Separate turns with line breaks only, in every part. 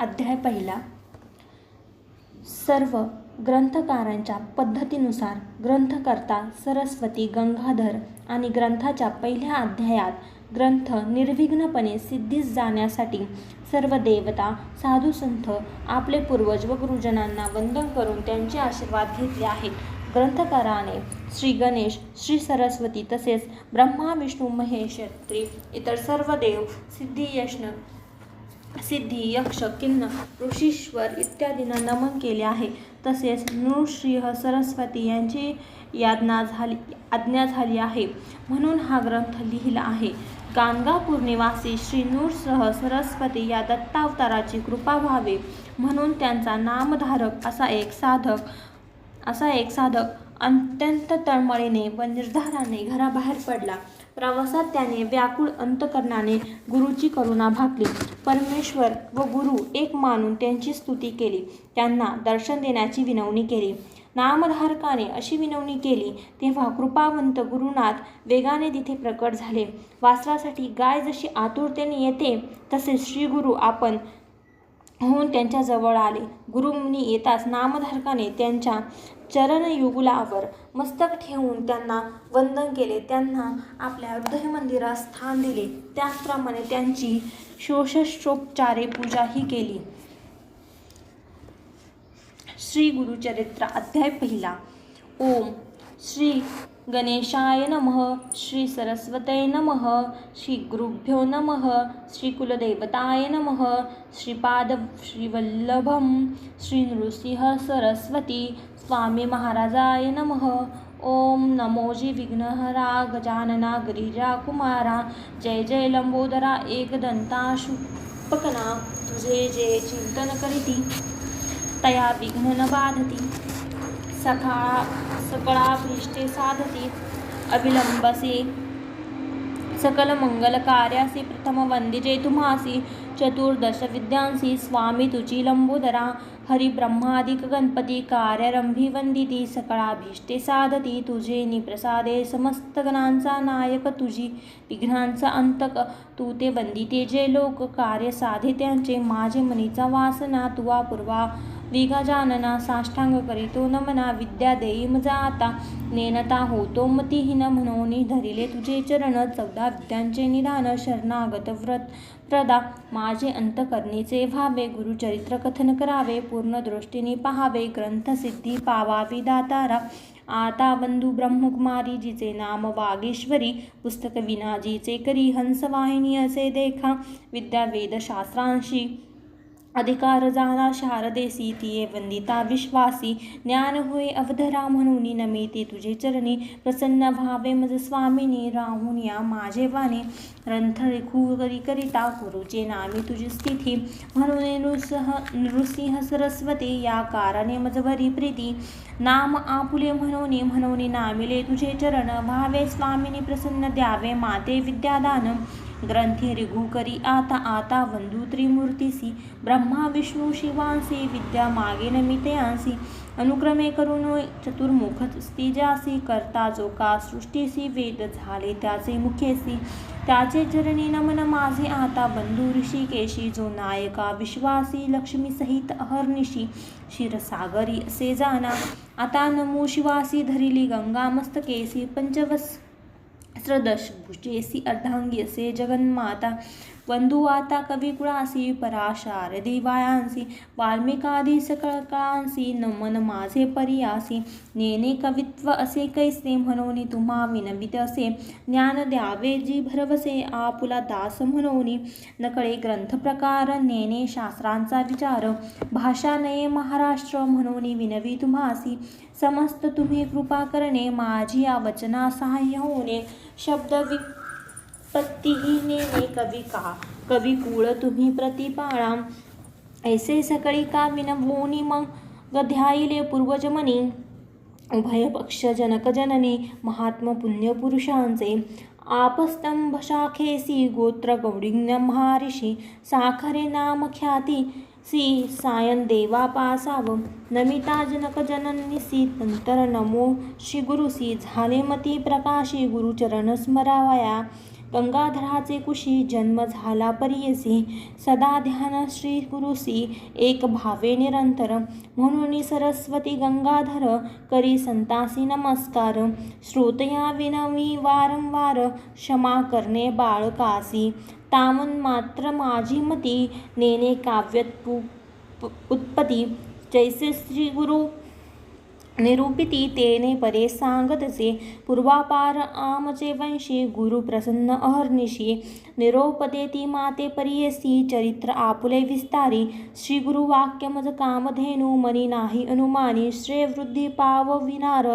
अध्याय पहिला. सर्व ग्रंथकारांच्या पद्धतीनुसार ग्रंथकर्ता सरस्वती गंगाधर आणि ग्रंथाच्या पहिल्या अध्यायात ग्रंथ निर्विघ्नपणे सिद्धीस जाण्यासाठी सर्व देवता साधू संत आपले पूर्वज व गुरुजनांना वंदन करून त्यांचे आशीर्वाद घेतले आहेत. ग्रंथकाराने श्री गणेश श्री सरस्वती तसेच ब्रह्मा विष्णू महेश इतर सर्व देव सिद्धी सिद्धी यक्ष किन्न ऋषीश्वर इत्यादींना नमन केले आहे. तसेच नृसिंह सरस्वती यांची यातना झाली आज्ञा झाली आहे. म्हणून हा ग्रंथ लिहिला आहे. गाणगापूर निवासी श्री नूरसह सरस्वती या दत्तावताराची कृपा व्हावे. म्हणून त्यांचा नामधारक असा एक साधक असा एक साधक अत्यंत तळमळीने व निर्धाराने घराबाहेर पडला. प्रवासात त्याने व्याकुळ अंतकरणाने गुरुची करुणा भागली. परमेश्वर व गुरु एक मानून त्यांची स्तुती केली. त्यांना दर्शन देण्याची विनवणी केली. नामधारकाने अशी विनवणी केली तेव्हा कृपावंत गुरुनाथ वेगाने तिथे प्रकट झाले. वासरासाठी गाय जशी आतुरतेने येते तसे श्री गुरु आपण होऊन त्यांच्याजवळ आले. गुरुमुनी येताच नामधारकाने त्यांच्या चरणयुगुलावर मस्तक ठेवून त्यांना वंदन केले. त्यांना आपल्या हृदय मंदिरात स्थान दिले. त्याचप्रमाणे त्यांची शोषोपचारे पूजाही केली. श्री गुरुचरित्र अध्याय पहिला. ओम श्री गणेशाय नमः श्री सरस्वतय नमः श्री गुरुभ्यो नमः श्री कुलदेवताय नमः श्रीपाद श्रीवल्लभम श्री नृसिंह सरस्वती स्वामी महाराजाय नमः। ओम नमोजी विघ्नहरा गजानना गिरिरा कुमारा जय जय लंबोदरा एकदंता शुपकना तुझे जे चिंतन करीती तया विघ्न न बाधती। सखा सकळाभीष्टे साधती अभिलंबसी सकल मंगल कार्यासी प्रथम वंदिजे तुम्हासी चतुर्दश विद्यांसी स्वामी तुची लंबोदरा हरिब्रह्मादिक गणपती कार्यारंभी वंदिती सकळाभीष्टे साधती तुझे निप्रसादे समस्त गणांचा नायक तुझी विघ्नांचा अंतक तू ते वंदिते जे लोक कार्य साधे त्यांचे माझे मनीचा वासना तुवा पूर्वा दिगजानना साष्टांग करीतो नमना विद्या देई मजा आता नेनता होतो मतिहीन म्हणून धरिले तुझे चरण चौदा विद्यांचे निदान शरणागत व्रत प्रदा माझे अंतकरणीचे व्हावे गुरुचरित्र कथन करावे पूर्ण दृष्टीने पहावे ग्रंथसिद्धी पावावी दातारा आता बंधू ब्रह्मकुमारी जिचे नाम वागेश्वरी पुस्तक विना जिचे करी हंसवाहिनी असे देखा विद्या वेदशास्त्रांशी अधिकार जाणा शारदेसी तिये वंदिता विश्वासी ज्ञान होय अवधरा म्हणून नमिते तुझे चरणी प्रसन्न भावे मज स्वामिनी राहून या माझे वाणे ग्रंथ करी करिता गुरुचे नामी तुझी स्थिती म्हणून नृसह नृसिंह सरस्वती या कारणे मजवरी प्रीती नाम आपुले म्हणून म्हणून नामिले तुझे चरण भावे स्वामिनी प्रसन्न द्यावे माते विद्यादान ग्रंथी रिघुकरी आता आता वंदू त्रिमूर्तीसी ब्रह्मा विष्णू शिवांसी विद्या मागे नमिते अनुक्रमे करून चतुर्मुख स्तिजासी करता जो का सृष्टीसी वेद झाले त्याचे मुखेसी त्याचे चरणी नमन माझे आता बंधू ऋषिकेशी जो नायका विश्वासी लक्ष्मी सहित अहर्निशी क्षीरसागरी असे जाना आता नमो शिवासी धरिली गंगा मस्तकेसी पंचवस स्रदश भुजेसी अर्धांगी असे जगन्माता वंदू आता कविकुळासी पराशारदी वायांसी वाल्मिकादी सकळकांसी नमन माझे परियासी नेने कवित्व असे कैसे म्हणून तुम्हा विनवित असे ज्ञान द्यावे जी भरवसे आपुला दास म्हणोनी नकळे ग्रंथ प्रकार नेने शास्त्रांचा विचार भाषा नये महाराष्ट्र म्हणोनी विनवी तुम्हासी समस्त तुम्ही कृपा करणे माझी या वचना सहाय्य होणे शब्द विपत्तीहीने कवी का कवी कुळ तुम्ही प्रतिपाळा ऐसे सकळी का विनवोनी हो मग ध्याईले पूर्वजमनी. उभय पक्ष जनक जननी महात्म पुण्यपुरुषांचे आपस्तंभ शाखेसी गोत्र गौडिन्य महाऋषी साखरे नाम ख्याती सी सायन देवा पासाव. नमिता जनक जननिसी नंतर नमो श्री गुरुसी झाले मती प्रकाशी गुरुचरण स्मरावया. गंगाधराचे कुशी जन्म झाला परियसी सदा ध्यान श्री गुरुसी एक भावे निरंतर. म्हणून सरस्वती गंगाधर करी संतासी नमस्कार. श्रोतया विनवी वारंवार क्षमा करणे बाळकासी तामन मात्र माझी मती. नेने काव्यत उत्पत्ती. जैसे श्री गुरु निरूपिती तेने परे सांगतसे पूर्वापार आमचे वंशी गुरु प्रसन्न अहर्निशी निरोपदेती माते परियसी चरित्र आपुले विस्तारी श्री गुरु वाक्यमज कामधेनु मनी नाही अनुमानी श्रेय वृद्धी पाव विनार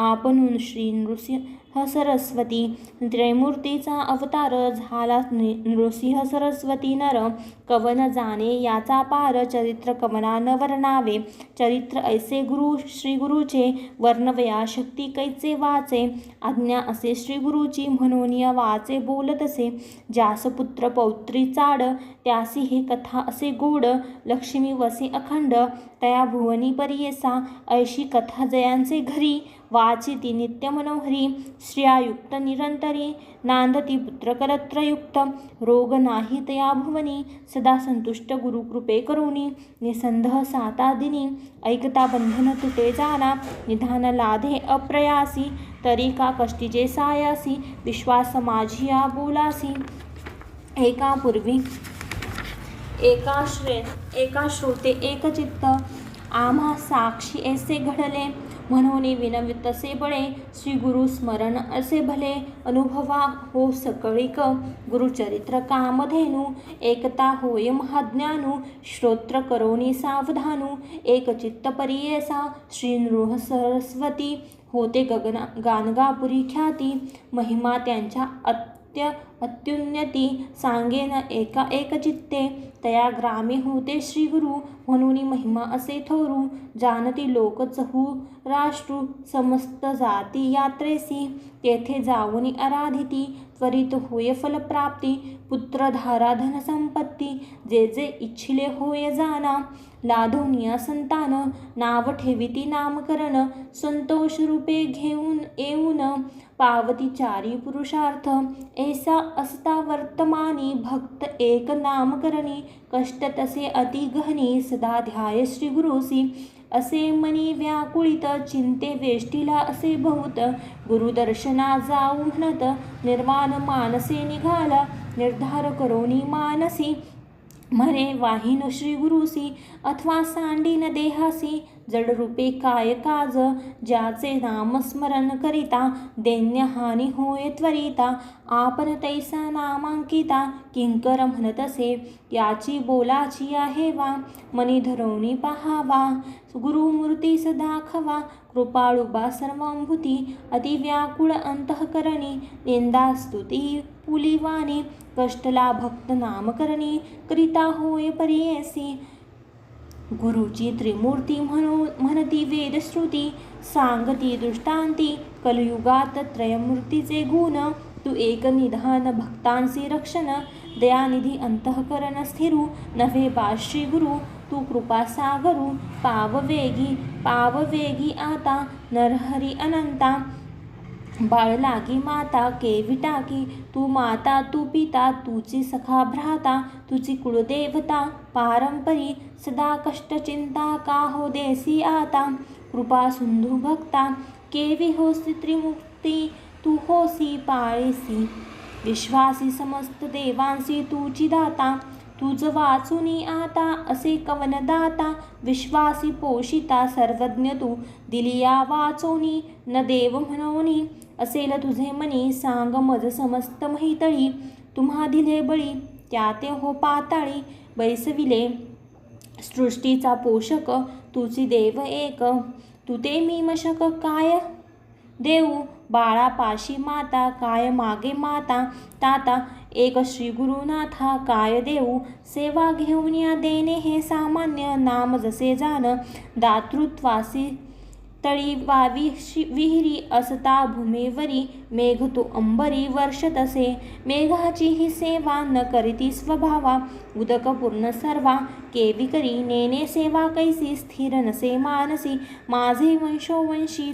आपणून श्री नृसिंह सरस्वती. त्रैमूर्तीचा अवतार झाला नृसिंह सरस्वती नर. कवन जाणे याचा पार चरित्र कवना न वर्णावे. चरित्र ऐसे गुरु श्री गुरुचे वर्णवया शक्ती कैचे वाचे? आज्ञा असे श्री गुरुची म्हणून वाचे बोलतसे ज्यास पुत्र पौत्री चाड त्यासी हे कथा असे गोड. लक्ष्मी वसे अखंड तया भुवनी परियेसा. ऐशी कथा जयांचे घरी. वाचिति नित्यमनोहरी श्रियायुक्त निरंतरी नांदती पुत्रकरत्रयुक्त रोग नाही तया भुवनी सदा संतुष्ट गुरुकृपे करुणी निसंदेह सातादिनी ऐकता बंधन तुटे जाना निधान लाधे अप्रयासी तरी का कष्टीचे सायासी विश्वास माझिया बोलासी। एका पूर्वी एका श्रे एका श्रोते एकचित्त आम्हा साक्षी ऐसे घडले. म्हणून विनवित तसे बळे श्री गुरु स्मरण असे भले. अनुभवा हो सकळीक गुरुचरित्र कामधेनु. एकता होय महाज्ञानू. श्रोत्र करोनी सावधानू. एकचित्त परियेसा श्री नृह सरस्वती. होते गगना गानगापुरी ख्याती. महिमा त्यांच्या अत्य अत्युन्नती सांगेन एका एकचित्ते तया ग्रामे होते श्रीगुरु म्हणून महिमा असे थोरू. जानती लोक चहू राष्ट्रू समस्त जाती यात्रेसी तेथे जाऊन आराधिती त्वरित होय फलप्राप्ती पुत्रधारा धनसंपत्ती जे जे इच्छिले होय जाना लाधोनिया संतान नाव ठेविती नामकरण संतोष रूपे घेऊन येऊन पावती चारी पुरुषार्थ ऐसा असता वर्तमानी भक्त एक नामकरणी कष्ट तसे अतिगहनी सदा ध्याय श्री गुरुसी असे मनी व्याकुळित चिंते वेष्टीला असे बहुत गुरुदर्शना जाऊ म्हणत निर्माण मानसे निघाला निर्धार करोनी मानसी. म्हणे वाहिन श्री गुरुसी अथवा सांडीन देहासी जडरूपे काय काज? ज्याचे नामस्मरण करिता दैन्यहानी होय त्वरिता आपण तैसा नामांकिता किंकर म्हणतसे याची बोलाची आहे वा मनी धरवणी पहावा गुरुमूर्ती सदाखवा कृपाळुबा सर्वांभूती अतिव्याकुळ अंतःकरणी निंदास्तुती पुलिवाणी कष्टला भक्त नामकरणी करिता होय परियसी. गुरुची त्रिमूर्ती म्हणून म्हणती वेदश्रुती सांगती दृष्टांती कलयुगात त्रयमूर्तीचे गुण तू एक निधान भक्तांचे रक्षण दयानिधी अंतःकरण स्थिरू नव्हे बाश्री गुरु तू कृपा सागरू पाववेगी पाववेगी आता नरहरी अनंता बाळ लागी माता केवी टाकी तू माता तू पिता तुझी सखा भ्राता तुझी कुळदेवता पारंपरी सदा कष्ट चिंता का हो देसी आता? कृपा सिंधू भक्ता केवी होसी त्रिमुक्ती तू होसी पाळेसी. विश्वासी समस्त देवांसी तुची दाता तुझ वाचुनी आता असे कवन दाता विश्वासी पोषिता सर्वज्ञ तू. दिलिया वाचोनी न देव म्हणोनी असेल तुझे मनी सांग मज समस्त महितळी तुम्हा दिले बळी त्या ते हो पाताळी बैसविले. सृष्टीचा पोषक तुझी देव एक. तू ते मी मशक काय? देऊ बाळापाशी माता काय मागे माता? ताता एक श्री गुरुनाथा काय देऊ? सेवा घेऊन या देणे हे सामान्य नाम जसे जाण. दातृत्वासी तळी वावी शि विहिरी असता भूमीवरी मेघ तो अंबरी वर्षत असे मेघाची ही सेवा न करीती स्वभावा उदक पूर्ण सर्वा. केवी करी नेने सेवा कैसी स्थिर नसे मानसी. माझे वंशोवंशी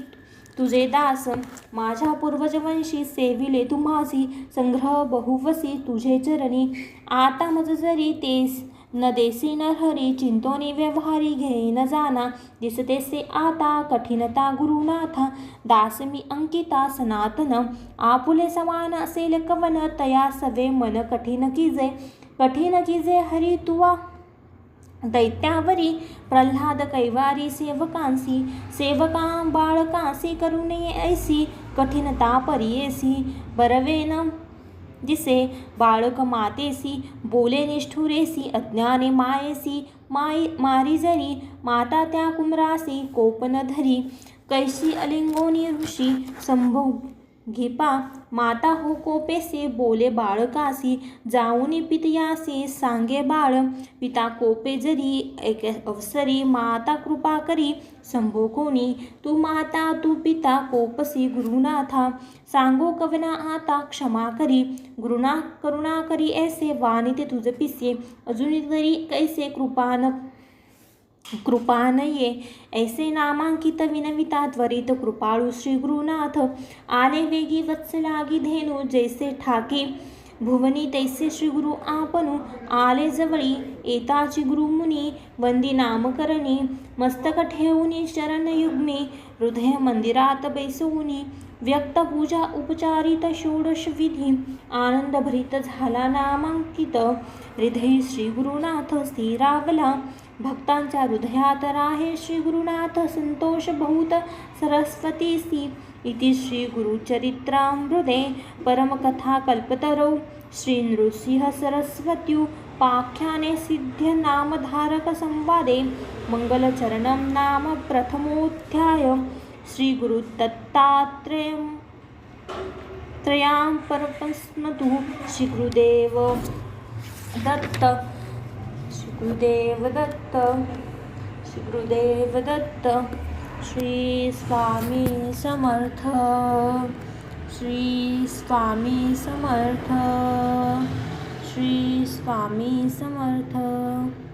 तुझे दास माझ्या पूर्वजवंशी सेविले. तुम्हासी संग्रह बहुवसी तुझे चरणी. आता मज जरी तेस न देसी न हरी चिंतोनी व्यवहारी घे न जाना दिसतेसे आता कठीणता गुरुनाथ. दास मी अंकिता सनातन. आपुले समान असेल कवन तया सवे मन कठीण कीजे कठीण कीजे हरी तुवा. दैत्यावरी प्रल्हाद कैवारी सेवकांसी सेवका बाळकांसी करुणे ऐसी कठीणता परियेसी बरवेन जिसे बाळक मातेसी बोले निष्ठुरेसी अज्ञाने मायेसी माई मारी जरी माता त्या कुमरासी कोपन धरी कैसी अलिंगोनी ऋषी संभव घेपा माता हो कोपेसे बोले बाळकासी जाऊनी पितयासी सांगे बाळ. पिता कोपे जरी एक अवसरी माता कृपा करी संभो कोणी. तू माता तू पिता कोपसी गुरुनाथा. सांगो कवना आता क्षमा करी. गुरुना करुणा करी ऐसे वाणी ते तुझ पिसे. अजून तरी कैसे कृपान? कृपानये ऐसे नामांकित विनविता त्वरित कृपाळू श्री गुरुनाथ आले वेगी वत्सलागी धेनु जैसे ठाके. भुवनी तैसे श्री गुरु आपणू आले जवळी एताची गुरुमुनी वंदी नामकरणी. मस्तक ठेवूनी शरणयुग्मी. हृदय मंदिरात बैसवूनी. व्यक्त पूजा उपचारित षोडश विधी. आनंद भरित झाला नामांकित. हृदय श्री गुरुनाथ स्थिरावला. भक्तांच्या हृदयात राहे श्रीगुरुनाथ संतोष बहुत सरस्वतीसी इति श्री गुरुचरित्रामृते परमकथा कल्पतरौ श्री नृसिंह सरस्वत्युपाख्याने नाम प्रथमोऽध्याय श्रीगुरुदत्तात्रयं त्रयां परमस्मतु श्रीगुरुदेव दत्त श्री गुरुदेव श्री गुरुदेव श्री स्वामी समर्थ श्री स्वामी समर्थ श्री स्वामी समर्थ।